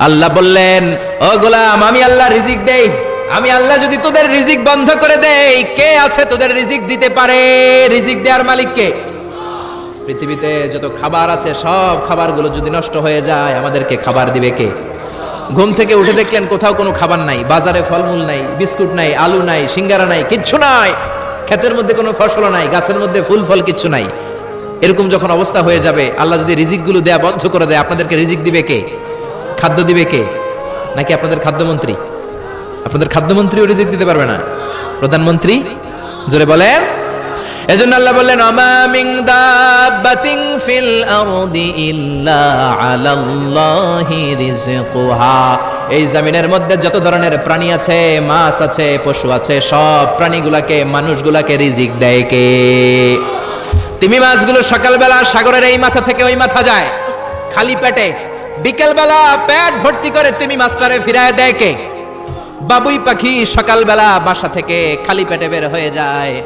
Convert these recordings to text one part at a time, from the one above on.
আল্লাহ বললেন, ও গোলাম, আমি আল্লাহ রিজিক দেই। আমি আল্লাহ যদি তোদের রিজিক বন্ধ করে দেই, কে আছে তোদের রিজিক দিতে পারে? রিজিক দেওয়ার মালিক কে? পৃথিবীতে যত খাবার আছে, সব খাবারগুলো যদি নষ্ট হয়ে যায়, আমাদেরকে খাবার দিবে কে? ঘুম থেকে উঠে দেখলেন কোথাও কোনো খাবার নাই। বাজারে ফলমূল নাই, বিস্কুট নাই, আলু নাই, সিঙ্গারা নাই, কিচ্ছু নাই। ক্ষেতের মধ্যে কোনো ফসল নাই, গাছের মধ্যে ফুল, ফল কিচ্ছু নাই। এরকম যখন অবস্থা হয়ে যাবে, আল্লাহ যদি রিজিকগুলো দেয়া বন্ধ করে দেয়, আপনাদেরকে রিজিক দিবে কে? খাদ্য দিবে কে? নাকি আপনাদের খাদ্যমন্ত্রী? আপনাদের খাদ্যমন্ত্রীও রিজিক দিতে পারবে না। প্রধানমন্ত্রী, জোরে বলেন। এজন্য আল্লাহ বললেন অমা মিন দাব্বাতিন ফিল আরদি ইল্লা আলাল্লাহি রিজকুহা এই জমিনের মধ্যে যত ধরনের প্রাণী আছে, মাছ আছে, পশু আছে, সব প্রাণীগুলাকে, মানুষগুলাকে রিজিক দেয় কে? তিমি মাছগুলো সকালবেলা সাগরের এই মাথা থেকে ওই মাথা যায়, খালি পেটে। বিকেলবেলা পেট ভর্তি করে তিমি মাস্টারে ফিরায় দেয় কে? বাবুই পাখি সকালবেলা বাসা থেকে খালি পেটে বের হয়ে যায়।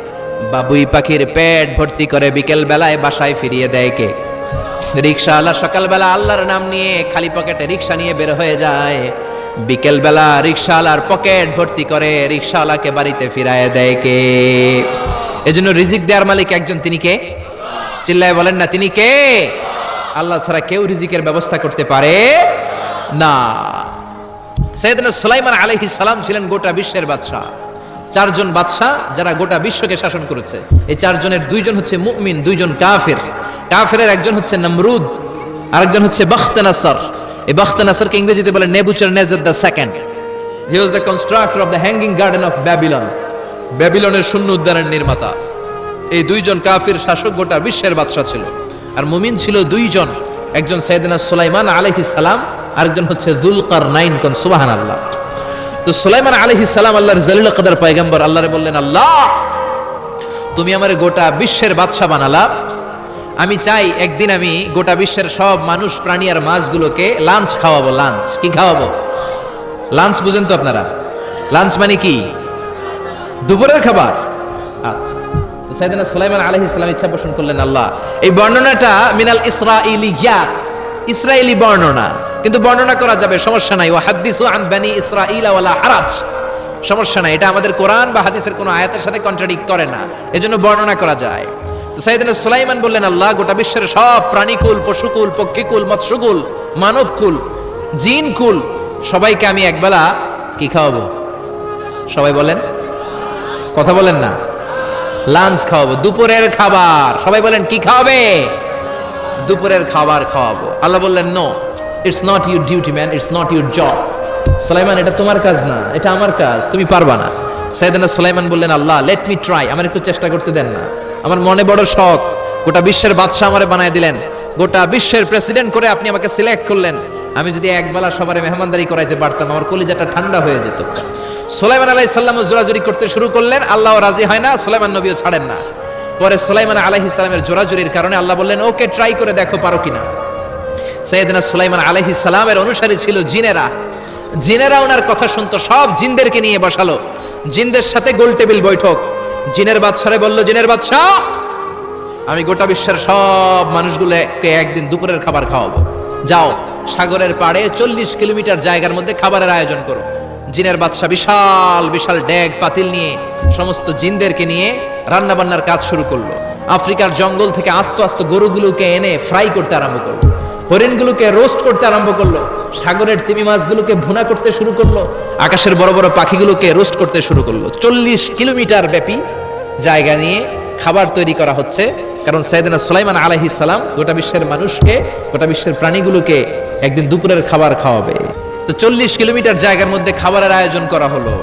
বাবুই পাখির পেট ভর্তি করে বিকেল বেলায় বাসায় ফিরিয়ে দেয় কে? রিক্সাওয়ালা সকালবেলা আল্লাহর নাম নিয়ে খালি পকেটে রিক্সা নিয়ে বের হয়ে যায়। বিকেল বেলা রিক্সাওয়ালার পকেট ভর্তি করে রিক্সাওয়ালাকে বাড়িতে ফিরায় দেয় কে? এজন্য রিজিক দেওয়ার মালিক একজন, তিনি কে? চিল্লায় বলেন না, তিনি কে? আল্লাহ ছাড়া কেউ রিজিকের ব্যবস্থা করতে পারে না। সৈয়দনা সুলাইমান আলাইহিস সালাম ছিলেন গোটা বিশ্বের বাদশাহ। চারজন বাদশাহ যারা গোটা বিশ্বকে শাসন করেছে। এই চারজনের দুইজন হচ্ছে মুমিন, দুইজন কাফির। কাফিরের একজন হচ্ছে নমরুদ, আরেকজন হচ্ছে বখতনাসর। এই বখতনাসরকে ইংরেজিতে বলে Nebuchadnezzar the second. He was the constructor of the hanging garden of Babylon. ব্যাবিলনের শূন্য উদ্যানের নির্মাতা। এই দুইজন কাফির শাসক গোটা বিশ্বের বাদশাহ ছিল। আর মুমিন ছিল দুইজন। একজন সৈয়দনা সুলাইমান আলাইহিস সালাম, আরেকজন হচ্ছে জুলকার নাইন কোন সুবাহান আল্লাহ তো সুলাইমান আলাইহিস সালাম আল্লাহর জালিল কদর পয়গম্বর, আল্লাহরে বললেন, আল্লাহ, তুমি আমার গোটা বিশ্বের বাদশাহ বানালা। আমি চাই একদিন আমি গোটা বিশ্বের সব মানুষ, প্রাণী আর মাছগুলোকে লাঞ্চ খাওয়াবো, লাঞ্চ। কি খাওয়াবো? লাঞ্চ বুঝেন তো আপনারা। লাঞ্চ মানে কি? দুপুরের খাবার। আচ্ছা। সাইদানা সুলাইমান আলাইহিস সালাম ইচ্ছা পোষণ করলেন আল্লাহ। এই বর্ণনাটা মিনাল ইসরাইলিয়াত ইসরায়েলি বর্ণনা। কিন্তু বর্ণনা করা যাবে, সমস্যা নাই। ও হাদিসু আন বানি ইসরাইলা ওয়ালা হারাজ। সমস্যা নাই, এটা আমাদের কোরআন বা হাদিসের কোনো আয়াতের সাথে কন্ট্রাডিক্ট করে না। এজন্য বর্ণনা করা যায়। তো সাইদানা সুলাইমান বললেন, আল্লাহ, গোটা বিশ্বের সব প্রাণীকুল, পশুকুল, পক্ষীকুল, মৎস্যকুল, মানবকুল, জিনকুল, সবাইকে আমি একবেলা কি খাওয়াবো? সবাই বলেন। কথা বলেন না। লাঞ্চ খাওয়াবো। দুপুরের খাবার। সবাই বলেন, কি খাওয়াবে? দুপুরের খাবার খাওয়াবো। আল্লাহ বললেন no it's not your duty man it's not your job Sulaiman, এটা তোমার কাজ না। এটা আমার কাজ। তুমি পারবা না। সাইদানা সুলাইমান বললেন, আল্লাহ লেট মি ট্রাই আমার একটু চেষ্টা করতে দেন না। আমার মনে বড় শখ। গোটা বিশ্বের বাদশাহ আমারে বানায় দিলেন। গোটা বিশ্বের প্রেসিডেন্ট করে আপনি আমাকে সিলেক্ট করলেন। আমি যদি একবেলা সবারে মেহমানদারি করাইতে পারতাম, আমার কলিজাটা ঠান্ডা হয়ে যেত। সুলাইমান আলাইহিস সালাম জোরাজুরি করতে শুরু করলেন, আল্লাহ রাজি হয় না, সুলাইমান নবীও ছাড়েন না। পরে সুলাইমান আলাইহিস সালামের জোরাজুরির কারণে আল্লাহ বললেন, ওকে ট্রাই করে দেখো, পারো কিনা? সৈয়দনা সুলাইমান আলাইহিস সালামের অনুসারী ছিল জিনেরা। জিনেরা ওনার কথা শুনতো, সব জিনদেরকে নিয়ে বসালো। জিনদের সাথে গোল টেবিল বৈঠক। জিনের বাদশারে বলল, জিনের বাদশাহ, আমি গোটা বিশ্বের সব মানুষগুলোকে একদিন দুপুরের খাবার খাওয়াবো। যাও। সাগরের পাড়ে চল্লিশ কিলোমিটার জায়গার মধ্যে খাবারের আয়োজন করো। জিনের বাদশাহ বিশাল বিশাল ড্যাগ পাতিল নিয়ে সমস্ত জিনদেরকে নিয়ে রান্না বান্নার কাজ শুরু করল। আফ্রিকার জঙ্গল থেকে আস্ত আস্ত গরুগুলোকে এনে ফ্রাই করতে আরম্ভ করল। হরিণগুলোকে রোস্ট করতে আরম্ভ করল। সাগরের তিমি মাছগুলোকে ভুনা করতে শুরু করল। আকাশের বড় বড় পাখিগুলোকে রোস্ট করতে শুরু করল। চল্লিশ কিলোমিটার ব্যাপী জায়গা নিয়ে খাবার তৈরি করা হচ্ছে। কারণ সৈয়দনা সুলাইমান আলাইহিস সালাম গোটা বিশ্বের মানুষকে, গোটা বিশ্বের প্রাণীগুলোকে একদিন দুপুরের খাবার খাওয়াবে। তো চল্লিশ কিলোমিটার জায়গার মধ্যে খাবারের আয়োজন করা হলো।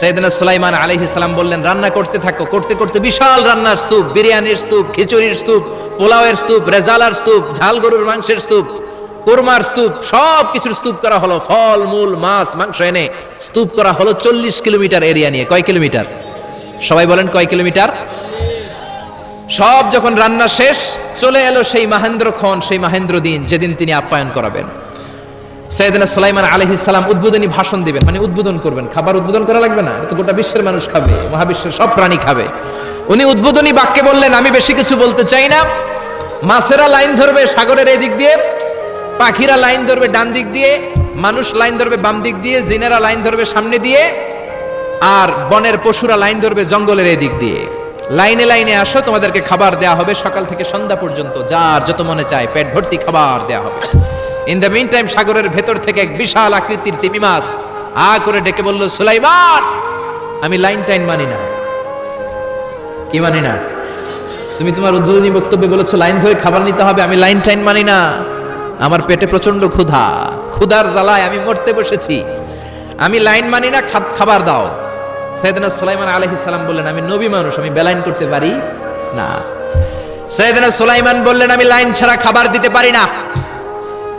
সৈয়দনা সুলাইমান আলাইহিস সালাম বললেন, রান্না করতে থাকো, করতে করতে বিশাল রান্নার স্তূপ, বিরিয়ানির স্তূপ, খিচুড়ির স্তূপ, পোলাওয়ের স্তূপ, রেজালার স্তূপ, ঝাল গরুর মাংসের স্তূপ, কোরমার স্তূপ সব কিছুর স্তূপ করা হলো। ফল, মূল, মাছ, মাংস এনে স্তূপ করা হলো চল্লিশ কিলোমিটার এরিয়া নিয়ে। কয় কিলোমিটার? সবাই বলেন কয় কিলোমিটার? সব যখন রান্না শেষ, চলে এলো সেই মাহেন্দ্র খন সেই মাহেন্দ্র দিন, যেদিন তিনি আপ্যায়ন করাবেন। সৈয়দনা সুলাইমান আলাইহিস সালাম উদ্বোধনী ভাষণ দিবেন মানে উদ্বোধন করবেন। খাবার উদ্বোধন করা লাগবে না, তো গোটা বিশ্বের মানুষ খাবে, মহাবিশ্বের সব প্রাণী খাবে। উনি উদ্বোধনী বাক্যে বললেন, আমি বেশি কিছু বলতে চাই না। মাছেরা লাইন ধরবে সাগরের এই দিক দিয়ে, পাখিরা লাইন ধরবে ডান দিক দিয়ে, মানুষ লাইন ধরবে বাম দিক দিয়ে, জিনেরা লাইন ধরবে সামনে দিয়ে, আর বনের পশুরা লাইন ধরবে জঙ্গলের এই দিক দিয়ে। লাইনে লাইনে আসো, তোমাদেরকে খাবার দেয়া হবে। সকাল থেকে সন্ধ্যা পর্যন্ত যার যত মনে চায় পেট ভর্তি খাবার দেয়া হবে। ইন দ্য মিন টাইম সাগরের ভেতর থেকে এক বিশাল আকৃতির তিমি মাছ আ করে ডেকে বলল, সুলাইমান, আমি লাইন টাইন মানি না। কি মানি না? তুমি তোমার উদ্বোধনী বক্তব্যে বলেছ, লাইন ধরে খাবার নিতে হবে, আমি লাইন টাইন মানি না। আমার পেটে প্রচণ্ড ক্ষুধা। ক্ষুধার জ্বালায় আমি মরতে বসেছি। আমি লাইন মানি না খাবার দাও। সৈয়দনা সুলাইমান আলাইহিস সালাম বললেন, আমি নবী মানুষ, আমি বেলাইন করতে পারি না। সৈয়দনা সুলাইমান বললেন, আমি লাইন ছাড়া খাবার দিতে পারি না।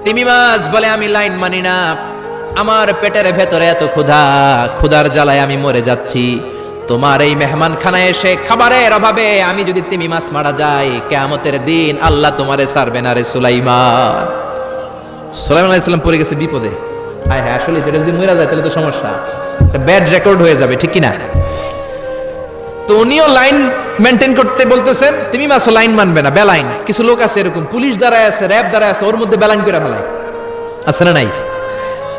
তিমি মাছ বলে, আমি লাইন মানি না। আমার পেটের ভেতরে এত ক্ষুধা, ক্ষুধার জ্বালায় আমি মরে যাচ্ছি। তোমার এই মেহমান খানায় এসে খাবারের অভাবে আমি যদি তিমি মাছ মারা যাই, কেয়ামতের দিন আল্লাহ তোমারে ছাড়বে না রে সুলাইমান। সুলাইমান আলাইহিস পড়ে গেছে বিপদে। হায় হ্যাঁ আসলে যেটা যদি মরে যায় তাহলে তো সমস্যা। ব্যাড রেকর্ড হয়ে যাবে, ঠিক কি না তো উনিও লাইন মেনটেন করতে বলতেছেন, তুমি মাসো লাইন মানবে না, বেলাইন। কিছু লোক আছে এরকম, পুলিশ দ্বারায় আছে র্যাব দ্বারায় আছে, ওর মধ্যে বেলাইন করে ফেলায়। আছে না নাই?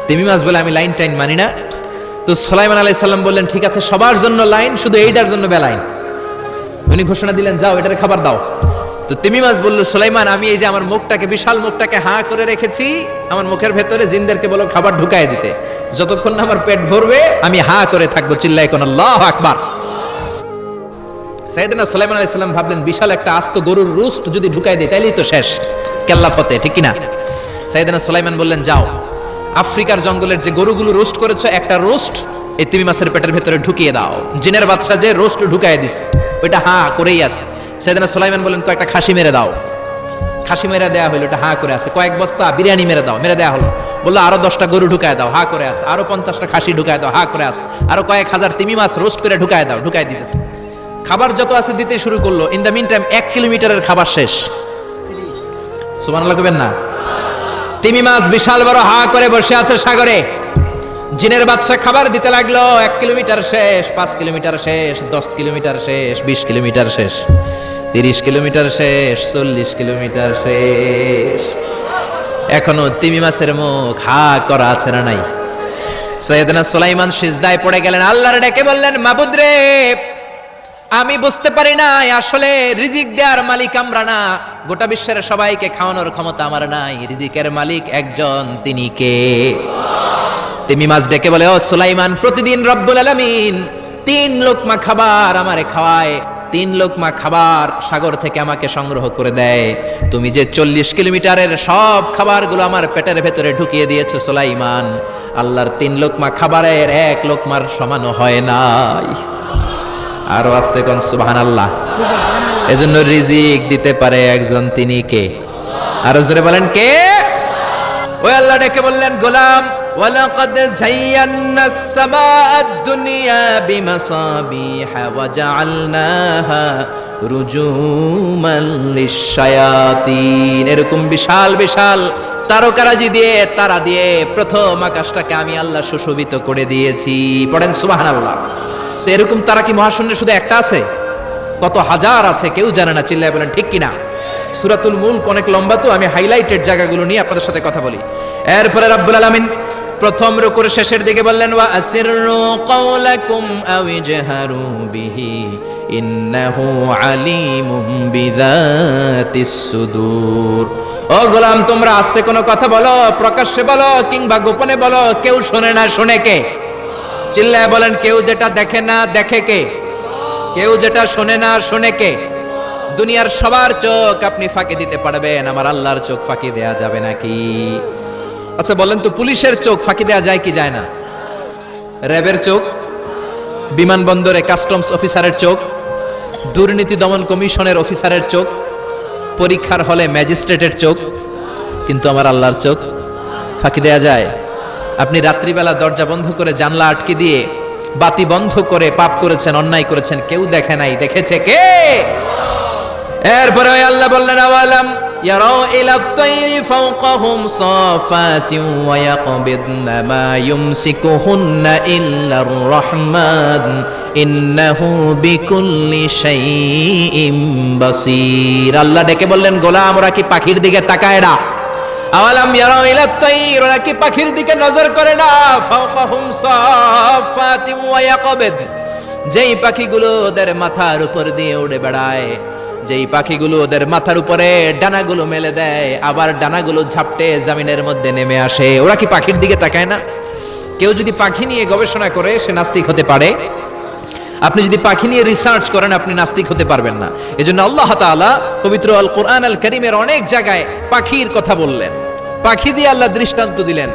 তিমি মাস বলে, আমি লাইন টাইন মানি না। তো সোলাইমান আলাই সাল্লাম বললেন, ঠিক আছে, সবার জন্য লাইন শুধু এইটার জন্য বেলাইন। উনি ঘোষণা দিলেন, যাও, এটার খাবার দাও। তো তিমি মাস বলল, সোলাইমান, আমি এই যে আমার মুখটাকে, বিশাল মুখটাকে হা করে রেখেছি, আমার মুখের ভেতরে জিনদেরকে বলো খাবার ঢুকায় দিতে। যতক্ষণ না আমার পেট ভরবে, আমি হা করে থাকব চিল্লাই কোন আল্লাহ আকবার। সাইয়েদনা সুলাইমান আলাইহিস সালাম ভাবলেন, বিশাল একটা আস্ত গরুর রুস্ট যদি ঢুকাই দেয়, তাইলেই তো শেষ, কেল্লা ফতে ঠিক কিনা? সাইয়েদনা সুলাইমান বললেন, যাও, আফ্রিকার জঙ্গলের যে গরুগুলো রোস্ট করেছ, একটা রোস্ট এই তিমি মাছের পেটের ভেতরে ঢুকিয়ে দাও। জিনের বাচ্চা যে রোস্ট ঢুকাই দিছে, ওইটা হা করেই আছে। সাইয়েদনা সুলাইমান বললেন, কয়েকটা খাসি মেরে দাও। খাসি মেরে দেওয়া হলো ওটা হা করে আছে। কয়েক বস্তা বিরিয়ানি মেরে দাও, মেরে দেওয়া হলো। বলল, আরও দশটা গরু ঢুকায় দাও, হা করে আছে। আরও পঞ্চাশটা খাসি ঢুকায় দাও, হা করে আছে। আরও কয়েক হাজার তিমি মাছ রোস্ট করে ঢুকায় দাও, ঢুকায় দিতেছে। খাবার যত আছে দিতে শুরু করল। ইন দ্য মিন টাইম এক কিলোমিটারের খাবার শেষ। সুমান লাগবেন না? তিমি মাছ বিশাল বড়, হা করে বসে আছে সাগরে। জিনের বাচ্চা খাবার দিতে লাগল, এক কিলোমিটার শেষ, পাঁচ কিলোমিটার শেষ, দশ কিলোমিটার শেষ, বিশ কিলোমিটার শেষ। তিরিশ কিলোমিটার শেষ, চল্লিশ কিলোমিটার শেষ। এখনও তিমি মাছের মুখ হা করা আছে না নাই? সৈয়দনা সুলাইমান সিজদায় পড়ে গেলেন, আল্লাহর ডেকে বললেন, মাবুদ রে, আমি বুঝতে পারি না আসলে রিজিক দেওয়ার মালিক আমরা না। গোটা বিশ্বের সবাইকে খাওয়ানোর ক্ষমতা আমার নাই, রিজিকের মালিক একজন তিনি কে? তিমি মাছ ডেকে বলে, ও সুলাইমান, প্রতিদিন রব্বুল আলামিন তিন লোকমা খাবার আমারে খাওয়ায় তিন লোকমা খাবার সাগর থেকে আমাকে সংগ্রহ করে দেয়। তুমি যে চল্লিশ কিলোমিটারের সব খাবারগুলো আমার পেটের ভেতরে ঢুকিয়ে দিয়েছ সুলাইমান, আল্লাহর তিন লোকমা খাবারের এক লোকমার সমানও হয় নাই। আরও আস্তে কোন সুবহান আল্লাহ এজন্য রিজিক দিতে পারে একজন তিনি কে? আরও জোরে বলেন কে? ওই আল্লাহ ডেকে বললেন, গোলাম ولقد زينا السماء الدنيا بمصابيح وجعلناها رجوما للشياطين এরকম বিশাল বিশাল তারকারাজি দিয়ে তারা দিয়ে প্রথম আকাশটাকে আমি আল্লাহ সুশোভিত করে দিয়েছি পড়েন সুবহানাল্লাহ তো এরকম তারা কি মহাশূন্যে শুধু একটা আছে কত হাজার আছে কেউ জানে না চিল্লায় বলেন ঠিক কিনা সুরাতুল মুলক অনেক লম্বা তো আমি হাইলাইটেড জায়গাগুলো নিয়ে আপনাদের সাথে কথা বলি এরপরে রাব্বুল আলামিন প্রথম রুকুর শেষের দিকে বললেন, ওয়া আসিররু কাওলাকুম আও ইজহারু বিহি, ইন্নাহু আলিমুম বিযাতিস সুদূর। ও গোলাম, তোমরা আস্তে কোনো কথা বলো, প্রকাশ্যে বলো, কিংবা গোপনে বলো, কেউ শোনে না, শুনে কে? চিল্লায় বলেন, কেউ যেটা দেখে না, দেখে কে? কেউ যেটা শোনে না, শোনে কে? দুনিয়ার সবার চোখ আপনি ফাঁকি দিতে পারবেন, আমার আল্লাহর চোখ ফাঁকি দেয়া যাবে নাকি? আচ্ছা বলেন তো, পুলিশের চোখ ফাঁকি দেওয়া যায় কি যায় না? র্যাবের চোখ, বিমানবন্দরে কাস্টমস অফিসারের চোখ, দুর্নীতি দমন কমিশনের অফিসারের চোখ, পরীক্ষার হলে ম্যাজিস্ট্রেটের চোখ, কিন্তু আমার আল্লাহর চোখ ফাঁকি দেয়া যায়। আপনি রাত্রিবেলা দরজা বন্ধ করে জানলা আটকে দিয়ে বাতি বন্ধ করে পাপ করেছেন, অন্যায় করেছেন, কেউ দেখে নাই, দেখেছে কে? এরপরে আল্লাহ বললেন, আওয়ালাম ইলা তাইরি ফাওকাহুম সাফাতিন ওয়া ইয়াকবিদনা মা ইউমসিকুহুন্না ইল্লার রহমান ইন্নাহু বিকুল্লি শাইইম বাসীর আল্লাহ ডেকে বললেন, গোলাম, ওরা কি পাখির দিকে তাকায় না? আওয়ালাম ইয়ারাও ইলা তাইর ওরা কি পাখির দিকে নজর করে না? ফাওকাহুম সাফাতিন ওয়া ইয়াকবিদ। যেই পাখিগুলো ওদের মাথার উপর দিয়ে উড়ে বেড়ায় যেই পাখিগুলো ওদের মাথার উপরে ডানাগুলো মেলে দেয়, আবার ডানাগুলো ঝাপটে জামিনের মধ্যে নেমে আসে। ওরা কি পাখির দিকে তাকায় না? কেউ যদি পাখি নিয়ে গবেষণা করে, সে নাস্তিক হতে পারে। আপনি যদি পাখি নিয়ে রিসার্চ করেন, আপনি নাস্তিক হতে পারবেন না। এজন্য আল্লাহ তাআলা পবিত্র আল কোরআন আল করিমের অনেক জায়গায় পাখির কথা বললেন। পাখি দিয়ে আল্লাহ দৃষ্টান্ত দিলেন।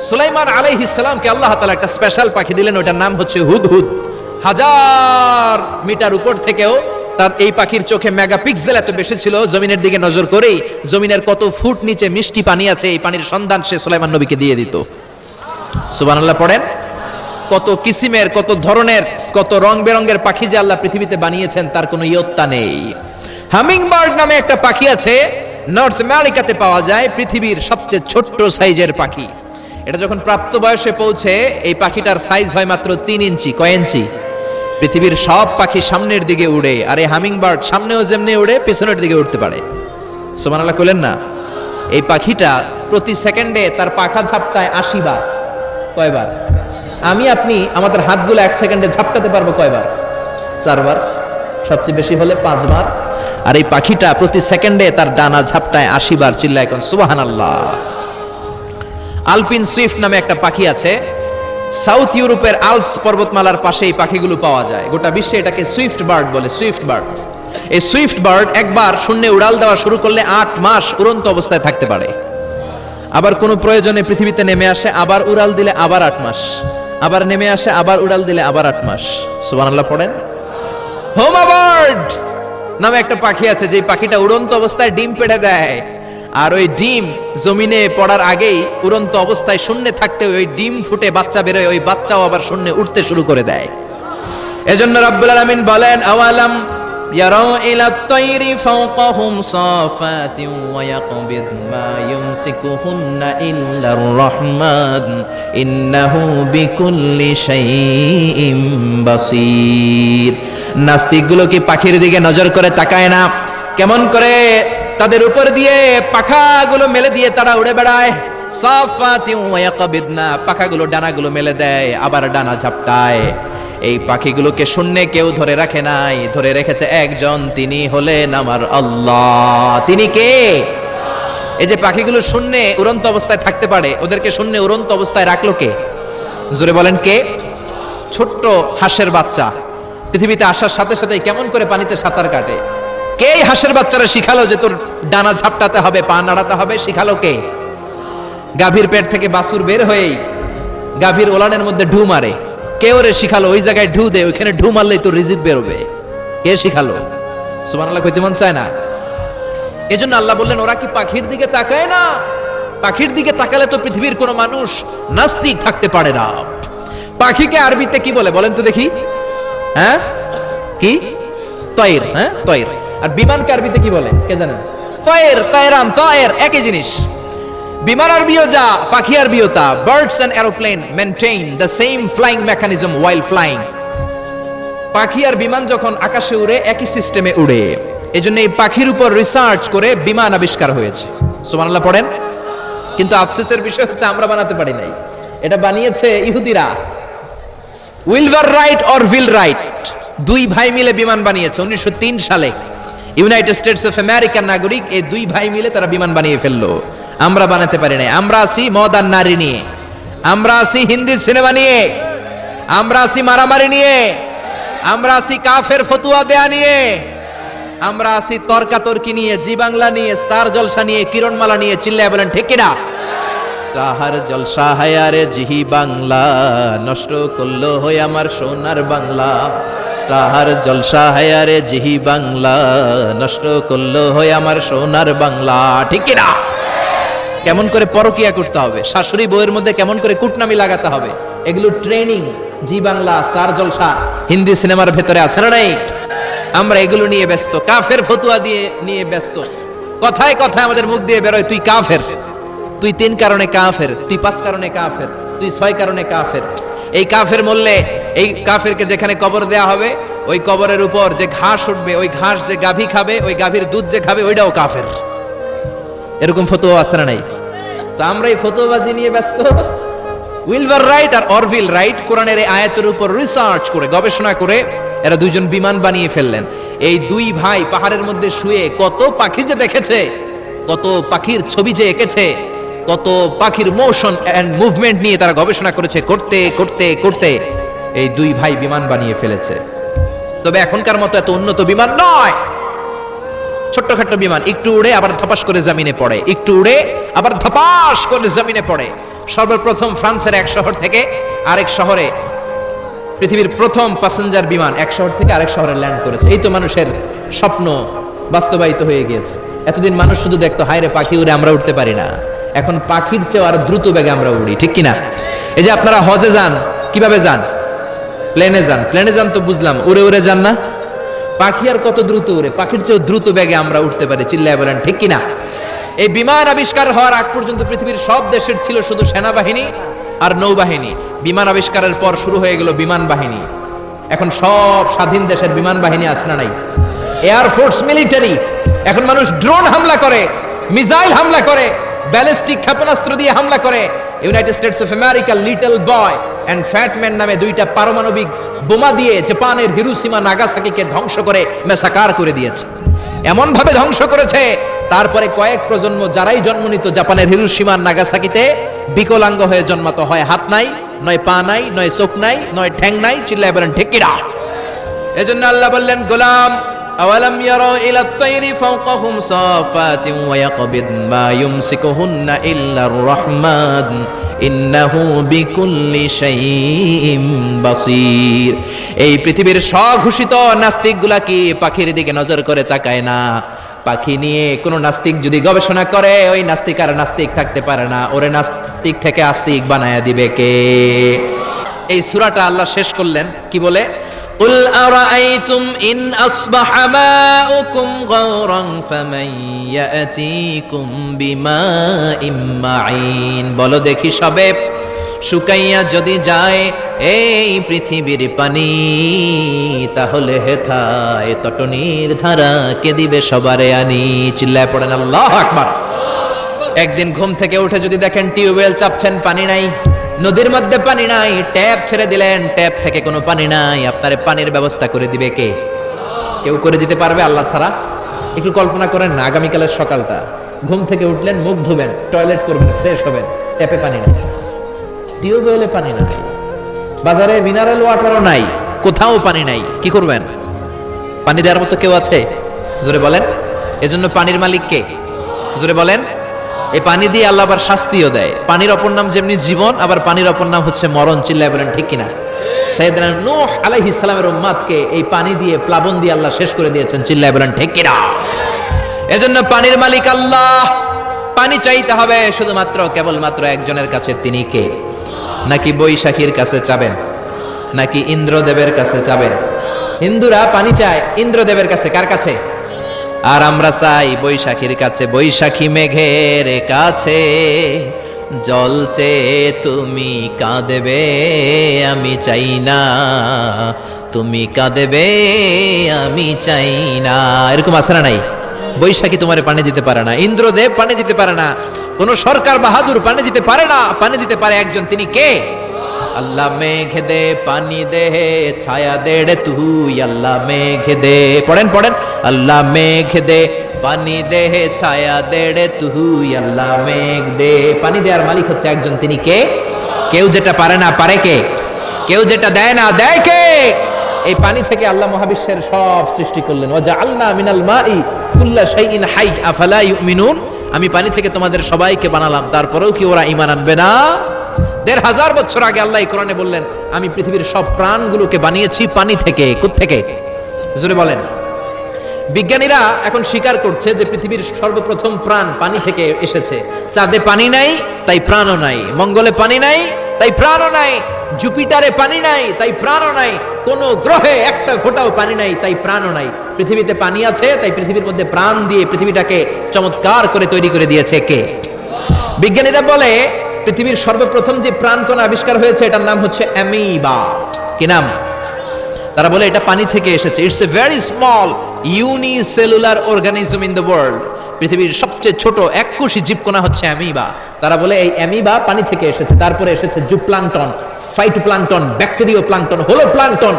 সুলাইমান আলাইহিস সালামকে আল্লাহ তাআলা একটা স্পেশাল পাখি দিলেন, ওটার নাম হচ্ছে হুদহুদ। হাজার মিটার উপর থেকেও তার এই পাখির চোখে মেগাপিক্সেল এত বেশি ছিল, জমিনের দিকে নজর করেই জমিনের কত ফুট নিচে মিষ্টি পানি আছে, এই পানির সন্ধান সে সুলাইমান নবীকে দিয়ে দিত। সুবহানাল্লাহ পড়েন? কত কিসিমের, কত ধরনের, কত রং বেরঙের পাখি যে আল্লাহ পৃথিবীতে বানিয়েছেন, তার কোনো ইয়ত্তা নেই। হামিং বার্ড নামে একটা পাখি আছে, নর্থ আমেরিকাতে পাওয়া যায়, পৃথিবীর সবচেয়ে ছোট্ট সাইজের পাখি। এটা যখন প্রাপ্ত বয়সে পৌঁছে, এই পাখিটার সাইজ হয় মাত্র তিন ইঞ্চি, কয় ইঞ্চি? পৃথিবীর সব পাখি সামনের দিকে উড়ে, আর এই হামিং বার্ড সামনেও যেমনি উড়ে, পেছনের দিকে উঠতে পারে। সোমান আল্লাহ কইলেন না? এই পাখিটা প্রতি সেকেন্ডে তার পাখা ঝাপটায় আশি বার। কয়বার? আমি, আপনি, আমাদের হাতগুলো এক সেকেন্ডে ঝাপটাতে পারব কয়বার? চারবার, সবচেয়ে বেশি হলে পাঁচবার। আর এই পাখিটা প্রতি সেকেন্ডে তার ডানা ঝাপটায় আশি বার চিল্লা এখন সুবাহান আল্লাহ আলপিন সুইফট নামে একটা পাখি আছে সাউথ ইউরোপের আলপস পর্বতমালার পাশে এই পাখিগুলো পাওয়া যায়। গোটা বিশ্বে এটাকে সুইফট বার্ড বলে, সুইফট বার্ড। এই সুইফট বার্ড একবার শূন্যে উড়াল দেওয়া শুরু করলে আট মাস উড়ন্ত অবস্থায় থাকতে পারে। আবার কোনো প্রয়োজনে পৃথিবীতে নেমে আসে, আবার উড়াল দিলে আবার আট মাস। আবার নেমে আসে, আবার উড়াল দিলে আবার আট মাস। সুবহানাল্লাহ, পড়েন? হোমা নামে একটা পাখি আছে যে পাখিটা উড়ন্ত অবস্থায় ডিম পেড়ে দেয়। আর ওই ডিম জমিনে পড়ার আগেই উড়ন্ত অবস্থায় শূন্যে থাকতে ওই ডিম ফুটে বাচ্চা বেরোয়, ওই বাচ্চাও আবার শূন্যে উঠতে শুরু করে দেয়। এজন্য রাব্বুল আলামিন বলেন, আওয়ালাম বিকুল্লি শাইইম নাস্তিকগুলো কি পাখির দিকে নজর করে তাকায় না? কেমন করে তাদের উপর দিয়ে পাখাগুলো মেলে দিয়ে তারা উড়ে বেড়ায়। পাখাগুলো, ডানাগুলো মেলে দেয়, আবার ডানা ঝাপটায়। এই পাখিগুলোকে শূন্যে কেউ ধরে রাখে নাই, ধরে রেখেছে একজন, তিনি হলেন আমার আল্লাহ। তিনি কে? এই যে পাখিগুলো শূন্যে উড়ন্ত অবস্থায় থাকতে পারে, ওদেরকে শূন্যে উড়ন্ত অবস্থায় রাখল কে? জোরে বলেন কে? ছোট্ট হাঁসের বাচ্চা। পৃথিবীতে আসার সাথে সাথে কেমন করে পানিতে সাঁতার কাটে? কে হাঁসের বাচ্চারা শিখালো যে তোর ডানা ঝাপটাতে হবে, পা নাড়াতে হবে? শিখালো কে? গাভীর পেট থেকে বাসুর বের হয়েই গাভীর ওলানের মধ্যে ঢু মারে। কে ওরে শিখালো, ওই জায়গায় ঢু দে, ওইখানে ঢু মারলেই তোর রিজিক বেরোবে। কে শিখালো? সুবহানাল্লাহ, কইতে মন চায় না? এজন্য আল্লাহ বললেন, ওরা কি পাখির দিকে তাকায় না? পাখির দিকে তাকালে তো পৃথিবীর কোনো মানুষ নাস্তিক থাকতে পারে না। পাখিকে আরবিতে কি বলে? বলেন তো দেখি। হ্যাঁ? কি? তয়ের হ্যাঁ? তয়ের আর বিমানকে আরবিতে কি বলে? কে জানেন তয়ের তয়রান তয়ের, একই জিনিস। বিমান আরবিও যা, পাখি আরবিও তা। Birds and aeroplane maintain the same flying mechanism while flying পাখি আর বিমান যখন আকাশে উড়ে, একই সিস্টেমে উড়ে। এজন্য এই পাখির উপর রিসার্চ করে বিমান আবিষ্কার হয়েছে। সুবহানাল্লাহ, পড়েন? কিন্তু আফসোসের বিষয় হচ্ছে, আমরা বানাতে পারি নাই। এটা বানিয়েছে ইহুদিরা। উইলভার রাইট অর উইল রাইট? দুই ভাই মিলে বিমান বানিয়েছে, উনিশশো তিন সালে। ইউনাইটেড স্টেটস অফ আমেরিকার নাগরিক, এই দুই ভাই মিলে তারা বিমান বানিয়ে ফেলল। আমরা বানাতে পারি নাই। আমরা আছি মদ আর নারী নিয়ে। আমরা আছি হিন্দি সিনেমা নিয়ে। আমরা আছি মারামারি নিয়ে। আমরা আছি কাফের ফতুয়া দেয়া নিয়ে। আমরা আছি তর্কাতর্কি নিয়ে, জি বাংলা নিয়ে, স্টার জলসা নিয়ে, কিরণমালা নিয়ে, চিল্লায় বলেন, ঠিক কিনা? স্টার জলসা হায়ারে জিহি বাংলা, নষ্ট করল হয়ে আমার সোনার বাংলা। স্টার জলসা হায়ারে জিহি বাংলা, নষ্ট করল হয়ে আমার সোনার বাংলা, ঠিক কিনা? কেমন করে পরকিয়া করতে হবে? শাশুড়ি বউয়ের মধ্যে কেমন করে কুটনামি লাগাতে হবে? এগুলো training, Zee Bangla, Star Jalsha, Hindi সিনেমার ভেতরে আছে না নাই? আমরা এগুলো নিয়ে ব্যস্ত, কাফের ফতুয়া দিয়ে নিয়ে ব্যস্ত। কথায় কথায় আমাদের মুখ দিয়ে বেরোয়, তুই কাফের। তুই তিন কারণে কাফের, তুই পাঁচ কারণে কাফের, তুই ছয় কারণে কাফের। এই কাফের মূল্যে এই কাফেরকে যেখানে কবর দেয়া হবে, ওই কবরের উপর যে ঘাস উঠবে, ওই ঘাস যে গাভী খাবে, ওই গাভীর দুধ যে খাবে, ওইটাও কাফের। এরকম ফতোয়া আছে না নাই? তো আমরা এই ফতোবাজি নিয়ে ব্যস্ত। উইলবার রাইট আর অরভিল রাইট কোরআনের এই আয়াতের উপর রিসার্চ করে, গবেষণা করে এরা দুইজন বিমান বানিয়ে ফেললেন। এই দুই ভাই পাহাড়ের মধ্যে শুয়ে কত পাখি যে দেখেছে, কত পাখির ছবি যে এঁকেছে কত পাখির মোশন এন্ড মুভমেন্ট নিয়ে তারা গবেষণা করেছে, করতে করতে করতে এই দুই ভাই বিমান বানিয়ে ফেলেছে। তবে এখনকার মতো এত উন্নত বিমান নয়! ছোট্টখাট্ট বিমান, একটু উড়ে আবার ধপাস করে জমিনে পড়ে, একটু উড়ে আবার ধপাস করে জমিনে পড়ে। সর্বপ্রথম ফ্রান্সের এক শহর থেকে আরেক শহরে, পৃথিবীর প্রথম প্যাসেঞ্জার বিমান এক শহর থেকে আরেক শহরে ল্যান্ড করেছে। এই তো মানুষের স্বপ্ন বাস্তবায়িত হয়ে গিয়েছে। এতদিন মানুষ শুধু দেখতো, হায়রে পাখি উড়ে, আমরা উঠতে পারি না। এখন পাখির চেয়ে আর দ্রুত বেগে আমরা উড়ি, ঠিক কিনা? এই যে আপনারা হজে যান, কীভাবে যান? প্লেনে যান। প্লেনে যান তো বুঝলাম, উড়ে উড়ে যান না? পাখি আর কত দ্রুত উড়ে, পাখির চেয়েও দ্রুত বেগে আমরা উঠতে পারি, চিল্লায় বলেন, ঠিক কিনা? এই বিমান আবিষ্কার হওয়ার আগ পর্যন্ত পৃথিবীর সব দেশের ছিল শুধু সেনাবাহিনী আর নৌবাহিনী। বিমান আবিষ্কারের পর শুরু হয়ে গেল বিমান বাহিনী। এখন সব স্বাধীন দেশের বিমান বাহিনী আছে না নাই? এয়ার ফোর্স মিলিটারি এখন মানুষ ড্রোন হামলা করে মিসাইল হামলা করে ব্যালিস্টিক ক্ষেপণাস্ত্র দিয়ে হামলা করে। United States of America Little Boy and Fat Man নামে দুইটা পারমাণবিক বোমা দিয়ে জাপানের হিরুসীমা নাগাসাকিকে ধ্বংস করে মেসাকার করে দিয়েছে। এমন ভাবে ধ্বংস করেছে, তারপরে কয়েক প্রজন্ম যারাই জন্ম নিত জাপানের হিরুসীমা নাগাসাকিতে বিকলাঙ্গ হয়ে জন্মাত হয়, হাত নাই, নয় পা নাই, নয় চোখ নাই, নয় ঠ্যাং নাই, চিল্লায় বলেন ঠেকিরা। এজন্য আল্লাহ বললেন, গোলাম ইয়ারাও ইলা তাইরি ফাওকাহুম সাফাতিন ওয়া ইয়াকবিদ মা ইউমসিকুহুন্না ইল্লার রহমান ইন্নাহু বিকুল্লি শাইইম বাসীর। এই পৃথিবীর স্বঘোষিত নাস্তিকগুলা কি পাখির দিকে নজর করে তাকায় না। পাখি নিয়ে কোনো নাস্তিক যদি গবেষণা করে, ওই নাস্তিক আর নাস্তিক থাকতে পারে না। ওরে নাস্তিক থেকে আস্তিক বানায়া দিবে কে? এই সূরাটা আল্লাহ শেষ করলেন। কি বলে? قل أرأيتم إن أصبح ماؤكم غورا فمن يأتيكم بماء معين বলো দেখি সবে শুকাইয়া যদি যায় এই পৃথিবীর পানি তাহলে হেথায় তটনির ধারা কে দিবে সবারে আনি চিল্লায় পড়েন আল্লাহ আকবার একদিন ঘুম থেকে উঠে যদি দেখেন টিউবওয়েল চাপছেন পানি নাই নদীর মধ্যে পানি নাই, ট্যাপ ছেড়ে দিলেন, ট্যাপ থেকে কোনো পানি নাই। আপনার পানির ব্যবস্থা করে দিবে কে? কেউ করে দিতে পারবে আল্লাহ ছাড়া? একটু কল্পনা করেন আগামীকালের সকালটা। ঘুম থেকে উঠলেন, মুখ ধুবেন, টয়লেট করবেন, ফ্রেশ হবেন, ট্যাপে পানি নাই। টিউবওয়েলে পানি নাই। বাজারে মিনারেল ওয়াটারও নাই, কোথাও পানি নাই, কি করবেন? পানি দেওয়ার মতো কেউ আছে? জোরে বলেন। এজন্য পানির মালিক কে? জোরে বলেন। এই পানি দিয়ে আল্লাহ আবার শাস্তিও দেয়। পানির অপর নাম যেমনি জীবন, আবার পানির অপর নাম হচ্ছে মরণ। চিল্লায় বলেন, ঠিক কিনা? উম্মাদকে এই পানি দিয়ে প্লাবন দিয়ে আল্লাহ শেষ করে দিয়েছেন। চিল্লায় বলেন, ঠিক কিনা? এজন্য পানির মালিক আল্লাহ, পানি চাইতে হবে শুধুমাত্র, কেবলমাত্র একজনের কাছে, তিনি কে? নাকি বৈশাখীর কাছে চাবেন? নাকি ইন্দ্রদেবের কাছে চাবেন? হিন্দুরা পানি চায়, ইন্দ্রদেবের কাছে, কার কাছে? আর আমরা চাই বৈশাখীর কাছে, বৈশাখী মেঘের কাছে। জল চেয়ে তুমি কাঁদবে, আমি চাই না। তুমি কাঁদবে, আমি চাই না। এরকম না নাই? বৈশাখী তোমার পানি দিতে পারে না, ইন্দ্রদেব পানি দিতে পারে না, কোন সরকার বাহাদুর পানি দিতে পারে না। পানি দিতে পারে একজন, তিনি কে? আল্লাহ মেঘ দে, পানি দে, ছায়া দে তুই আল্লাহ মেঘ দে। পড়েন পড়েন। আল্লাহ মেঘ দে, পানি দে, ছায়া দে তুই আল্লাহ মেঘ দে। পানি দেওয়ার মালিক হচ্ছে একজন, তিনি কে? কেউ যেটা পারে না, পারে কে? কেউ যেটা দেয় না, দেয় কে? এই পানি থেকে আল্লাহ মহাবিশ্বের সব সৃষ্টি করলেন। ওজা আল্লাহ মিনাল মাই কুল্লা শাইইন হাই আফালা ইউমিনুন? আমি পানি থেকে তোমাদের সবাইকে বানালাম, তারপরেও কি ওরা ইমান আনবে না? দেড় হাজার বছর আগে আল্লাহ কোরআনে বললেন, আমি পৃথিবীর সব প্রাণগুলোকে বানিয়েছি পানি থেকে থেকে জোরে বলেন। বিজ্ঞানীরা এখন স্বীকার করছে যে পৃথিবীর সর্বপ্রথম প্রাণ পানি থেকে এসেছে। চাঁদে পানি নাই, তাই প্রাণও নাই। মঙ্গলে পানি নাই, তাই প্রাণও নাই। জুপিটারে পানি নাই, তাই প্রাণও নাই। কোন গ্রহে একটা ফোঁটাও পানি নাই, তাই প্রাণও নাই। পৃথিবীতে পানি আছে, তাই পৃথিবীর মধ্যে প্রাণ দিয়ে পৃথিবীটাকে চমৎকার করে তৈরি করে দিয়েছে কে? বিজ্ঞানীরা বলে পৃথিবীর সর্বপ্রথম যে প্রাণকণ আবিষ্কার হয়েছে, এটার নাম হচ্ছে অ্যামিবা। কি নাম? তারা বলে এটা পানি থেকে এসেছে। It's a very small unicellular organism in the world পৃথিবীর সবচেয়ে ছোট এককোষী জীবকোনা হচ্ছে অ্যামিবা। তারা বলে এই অ্যামিবা পানি থেকে এসেছে। তারপরে এসেছে zooplankton, phytoplankton bacterio plankton holo plankton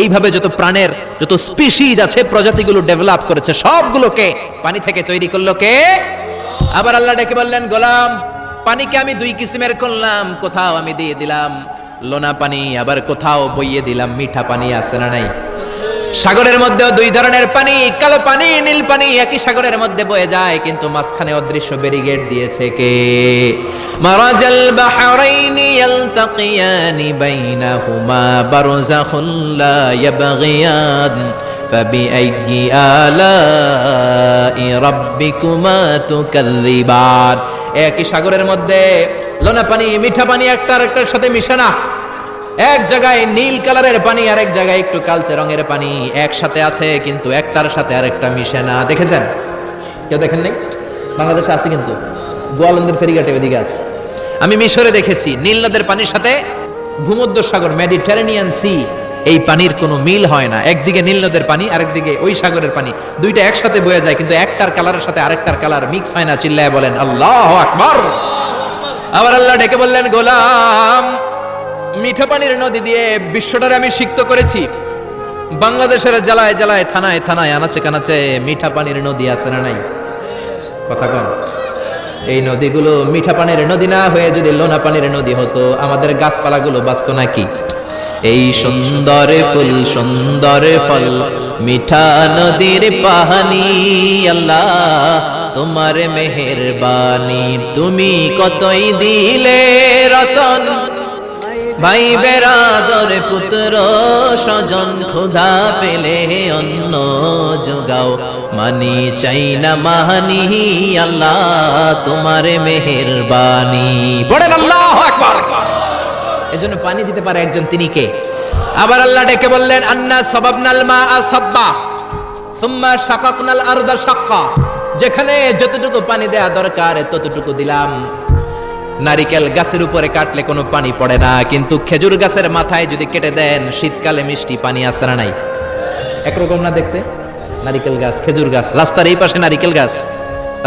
এইভাবে যত প্রাণের যত স্পিসিজ আছে, প্রজাতিগুলো ডেভেলপ করেছে, সবগুলোকে পানি থেকে তৈরি করল কে? আবার আল্লাহ ডেকে বললেন, গোলাম পানিকে আমি দুই কিসিমের করলাম কোথাও আমি দিয়ে দিলাম লোনা পানি আবার কোথাও বইয়ে দিলাম মিঠা পানি আছে না নাই সাগরের মধ্যেও দুই ধরনের পানি কালো পানি নীল পানি একই সাগরের মধ্যে বয়ে যায় কিন্তু মাঝখানে অদৃশ্য ব্যারিগেড দিয়েছে কে মারাজাল বাহরাইনি ইয়ালতাকিয়ানি বাইনাহুমা বারযাখুন লা ইয়াবগিয়ান فبأي آلاء ربكما تكذبان একই সাগরের মধ্যে লোনা পানি, মিঠা পানি একটা আরেকটার সাথে মিশে না। এক জায়গায় নীল কালারের পানি আর এক জায়গায় একটু কালচে রঙের পানি। একসাথে আছে, কিন্তু একটার সাথে আরেকটা মিশে না। দেখেছেন? কেউ দেখেন নাই? বাংলাদেশে আছে কিন্তু। গোয়ালন্দের ফেরিঘাটে ওইদিকে আছে। আমি মিশরে দেখেছি, নীল নদের পানির সাথে ভূমধ্য সাগর মেডিটেরেনিয়ান সি এই পানির কোনো মিল হয় না। একদিকে নীল নদের পানি, আরেকদিকে ওই সাগরের পানি। দুইটা একসাথে বয়ে যায়, কিন্তু একটার কালারের সাথে আরেকটার কালার মিক্স হয় না, চিল্লায় বলেন, আল্লাহ আকবার! আবার আল্লাহ ডেকে বললেন, গোলাম, মিঠা পানির নদী দিয়ে বিশ্বটারে আমি সিক্ত করেছি। বাংলাদেশের জেলায় জেলায় থানায় থানায়, আনাচে কানাচে মিঠা পানির নদী আছে না নাই? কথা কন, এই নদীগুলো মিঠা পানির নদী না হয়ে যদি লোনা পানির নদী হতো, আমাদের গাছপালাগুলো বাঁচতো নাকি? এই সুন্দর ফুল, সুন্দর ফল, মিঠা নদীর পাহানি, আল্লাহ তোমার মেহেরবানি, তুমি কতই দিলে রতন? ভাই বেরাদর পুত্র স্বজন, ক্ষুধা পেলে অন্ন যোগাও। মানি চাই না মাহানি, আল্লাহ তোমার মেহেরবানি। পড়েন আল্লাহ। এজন্য পানি দিতে পারে একজন তিনি কে আবার আল্লাহ ডেকে বললেন, আন্না সবাবনাল মা সব্বা, সুম্মা শাকাকনাল আরদা শাক্কা, যেখানে যতটুকু পানি দেয়া দরকার ততটুকু দিলাম। নারিকেল গাছের উপরে কাটলে কোনো পানি পড়ে না, কিন্তু খেজুর গাছের মাথায় যদি কেটে দেন, শীতকালে মিষ্টি পানি আসে না নাই? একরকম না দেখতে? নারিকেল গাছ, খেজুর গাছ, রাস্তার এই পাশে নারিকেল গাছ,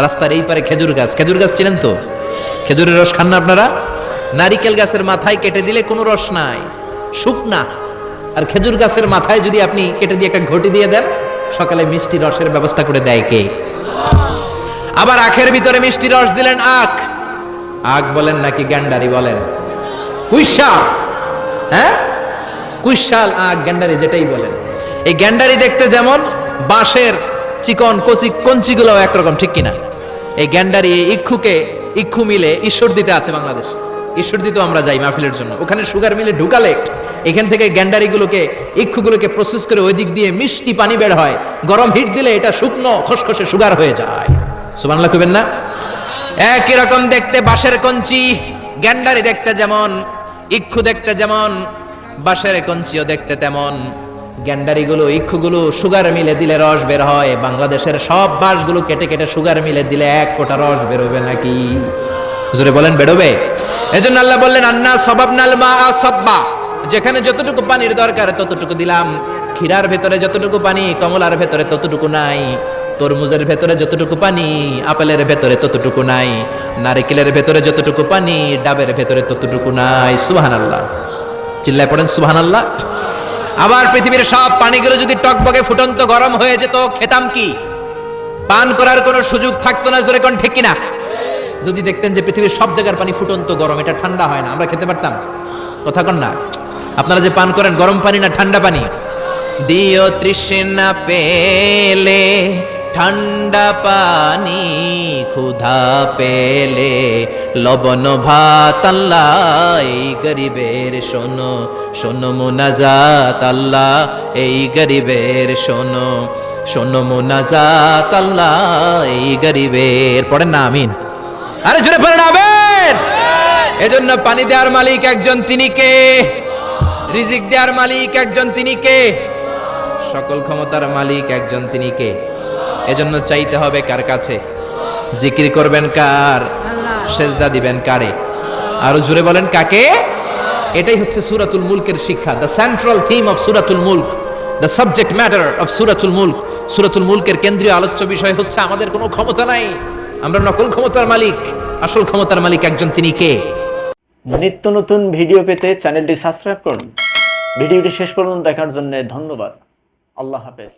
রাস্তার এই পারে খেজুর গাছ। খেজুর গাছ চিনেন তো? খেজুরের রস খান না আপনারা? নারিকেল গাছের মাথায় কেটে দিলে কোনো রস নাই শুকনা আর খেজুর গাছের মাথায় যদি আপনি কেটে দিয়ে একটা ঘটি দিয়ে দেন, সকালে মিষ্টি রসের ব্যবস্থা করে দেয় কে? আবার আখের ভিতরে মিষ্টি রস দিলেন আখ। আখ বলেন নাকি গ্যান্ডারি বলেন? কুইশাল। হ্যাঁ? কুইশাল আখ, গ্যান্ডারি যেটাই বলেন। এই গ্যান্ডারি দেখতে যেমন বাঁশের চিকন কচি কঞ্চিগুলো একরকম, ঠিক কিনা? এই গ্যান্ডারি ইক্ষুকে, ইক্ষু মিলে ঈশ্বর দিতে আছে বাংলাদেশ। ঈশ্বর দিতেও আমরা যাই মাহফিলের জন্য। ওখানে সুগার মিলে ঢুকালে এখান থেকে গ্যান্ডারিগুলোকে, ইক্ষুগুলোকে প্রসেস করে ওই দিক দিয়ে মিষ্টি পানি বের হয়। গরম হিট দিলে এটা শুকনো, খসখসে সুগার হয়ে যায়। সুবহানাল্লাহ কইবেন না? একই রকম দেখতে বাঁশের কঞ্চি, গ্যান্ডারি দেখতে যেমন, ইক্ষু দেখতে যেমন, বাঁশের কঞ্চিও দেখতে তেমন। গ্যান্ডারিগুলো, ইক্ষুগুলো সুগার মিলে দিলে রস বের হয়। বাংলাদেশের সব বাঁশগুলো কেটে কেটে সুগার মিলে দিলে এক ফোঁটা রস বেরোবে নাকি? জোরে বলেন, বেরোবে? এজন্য আল্লাহ বললেন, আন্না সবাব নাল মা সব্বা। যেখানে যতটুকু পানির দরকার ততটুকু দিলাম। ক্ষীরার ভেতরে যতটুকু পানি, কমলার ভেতরে ততটুকু নাই। তরমুজের ভেতরে যতটুকু পানি, আপেলের ভেতরে ততটুকু নাই। নারিকেলের ভেতরে যতটুকু পানি, ডাবের ভেতরে ততটুকু নাই। সুবাহান আল্লাহ চিল্লায় পড়েন সুবাহান আল্লাহ আবার পৃথিবীর সব পানিগুলো যদি টকবগে ফুটন্ত গরম হয়ে যেত, খেতাম কি? পান করার কোনো সুযোগ থাকতো না, জোরে কোন ঠিক কিনা? যদি দেখতেন যে পৃথিবীর সব জায়গার পানি ফুটন্ত গরম, এটা ঠান্ডা হয় না, আমরা খেতে পারতাম কথা কন না। আপনারা যে পান করেন, গরম পানি না ঠান্ডা পানি? দিও তৃষ্ণা পেলে, ঠান্ডা পানি ক্ষুধা পেলে। লবণ ভাত এই গরিবের শোনো। শোনো মুনাজাত আল্লাহ, এই গরিবের শোনো। শোনো মুনাজাত আল্লাহ, এই গরিবের, পড়েন না, আমিন। আরে জোরে পড়েন আবেন এজন্য পানি দেওয়ার মালিক একজন তিনি কে? রিজিক দেওয়ার মালিক একজন তিনি কে? সকল ক্ষমতার মালিক একজন তিনি কে? এজন্য চাইতে হবে কার কাছে? জিকির করবেন কার? সেজদা দিবেন কারে? আরও জুড়ে বলেন কাকে? এটাই হচ্ছে সুরাতুল মুলকের শিক্ষা দ্য সেন্ট্রাল থিম অফ সুরাতুল মুলক দ্য সাবজেক্ট ম্যাটার অফ সুরাতুল মুলক। সুরাতুল মুলকের কেন্দ্রীয় আলোচ্য বিষয় হচ্ছে আমাদের কোনো ক্ষমতা নাই। আমরা নকল ক্ষমতার মালিক। আসল ক্ষমতার মালিক একজন তিনি কে? নিত্য নতুন ভিডিও পেতে চ্যানেলটি সাবস্ক্রাইব করুন। ভিডিওটি শেষ পর্যন্ত দেখার জন্য ধন্যবাদ। আল্লাহ হাফেজ।